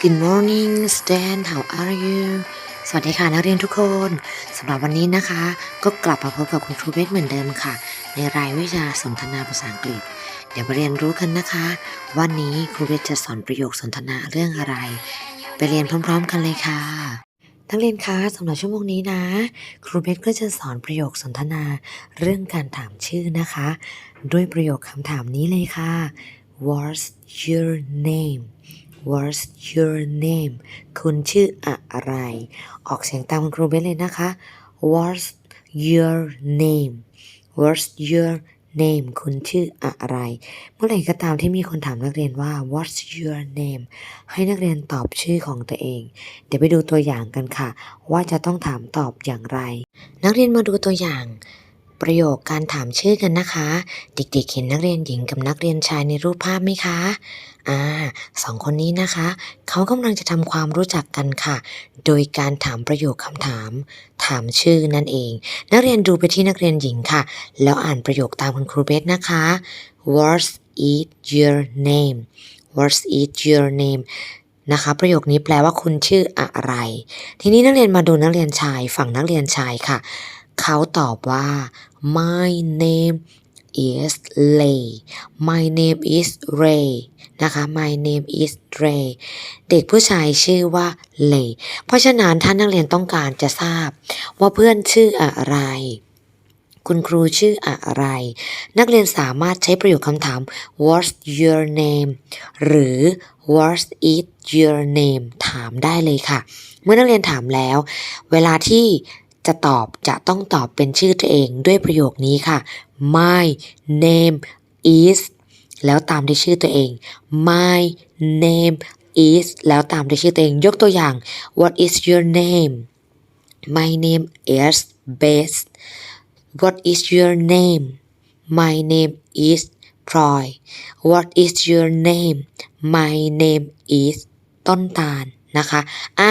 Good morning Stan how are you สวัสดีค่ะนักเรียนทุกคนสำหรับวันนี้นะคะ ก็กลับมาพบกับคุณครูเบสเหมือนเดิมค่ะ ในรายวิชาสนทนาภาษาอังกฤษ เดี๋ยวมาเรียนรู้กันนะคะ วันนี้ครูเบสจะสอนประโยคสนทนาเรื่องอะไร ไปเรียนพร้อม ๆ กันเลยค่ะนักเรียนคะสำหรับชั่วโมงนี้นะ ครูเบสก็จะสอนประโยคสนทนาเรื่องการถามชื่อนะคะ ด้วยประโยคคำถามนี้เลยค่ะ What's your name What's your name คุณชื่ออะไร ออกเสียงตามครูเบสเลยนะคะ What's your name What's your name คุณชื่ออะไร เมื่อไหร่ก็ตามที่มีคนถามนักเรียนว่า What's your name ให้นักเรียนตอบชื่อของตัวเอง เดี๋ยวไปดูตัวอย่างกันค่ะ ว่าจะต้องถามตอบอย่างไร นักเรียนมาดูตัวอย่าง ประโยคการถามชื่อกันนะคะ เด็กๆเห็นนักเรียนหญิงกับนักเรียนชายในรูปภาพไหมคะ อ่าสองคนนี้นะคะ เขากำลังจะทำความรู้จักกันค่ะ โดยการถามประโยคคำถาม ถามชื่อนั่นเอง นักเรียนดูไปที่นักเรียนหญิงค่ะ แล้วอ่านประโยคตามคุณครูเบสนะคะ What's is your name What's is your name นะคะประโยคนี้แปลว่าคุณชื่ออะไร ทีนี้นักเรียนมาดูนักเรียนชาย ฝั่งนักเรียนชายค่ะ เขาตอบว่า my name is Lay my name is Ray นะคะ my name is Ray เด็กผู้ชายชื่อว่า Lay เพราะฉะนั้นถ้านนักเรียนต้องการจะทราบ ว่าเพื่อนชื่ออะไร คุณครูชื่ออะไร นักเรียนสามารถใช้ประโยคคำถาม What's your name หรือ what's is your name ถามได้เลยค่ะ เมื่อนักเรียนถามแล้ว เวลาที่ จะตอบจะต้องตอบเป็นชื่อตัวเองด้วยประโยคนี้ค่ะ My name is แล้วตามด้วยชื่อตัวเอง My name is แล้วตามด้วยชื่อตัวเอง ยกตัวอย่าง What is your name My name is Bess What is your name My name is Ploy What is your name My name is ต้นตาล นะคะอ่า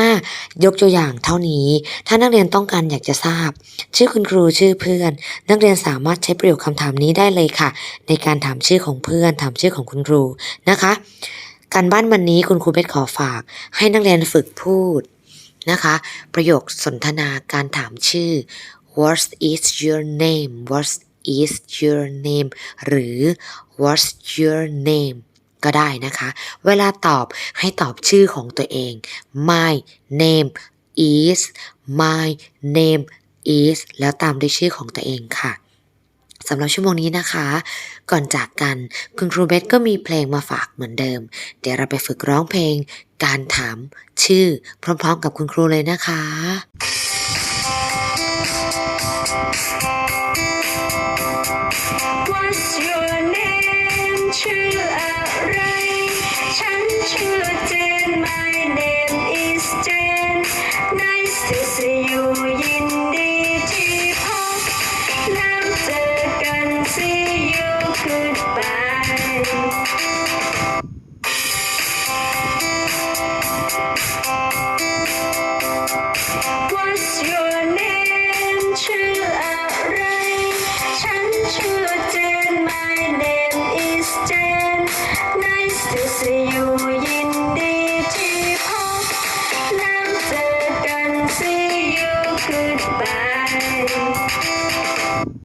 ยกตัวอย่างเท่านี้ ถ้านักเรียนต้องการอยากจะทราบ ชื่อคุณครูชื่อเพื่อน นักเรียนสามารถใช้ประโยคคำถามนี้ได้เลยค่ะ ในการถามชื่อของเพื่อน ถามชื่อของคุณครูนะคะ การบ้านวันนี้คุณครูเบสขอฝาก ให้นักเรียนฝึกพูดนะคะ ประโยคสนทนาการถามชื่อ What is your name What is your name หรือ What's your name ก็ได้นะคะ เวลาตอบให้ตอบชื่อของตัวเอง My name is My name is แล้วตามด้วยชื่อของตัวเองค่ะสำหรับชั่วโมงนี้นะคะ ก่อนจากกันคุณครูเบสก็มีเพลงมาฝากเหมือนเดิม เดี๋ยวเราไปฝึกร้องเพลง การถามชื่อ พร้อมๆกับคุณครูเลยนะคะ Thank you.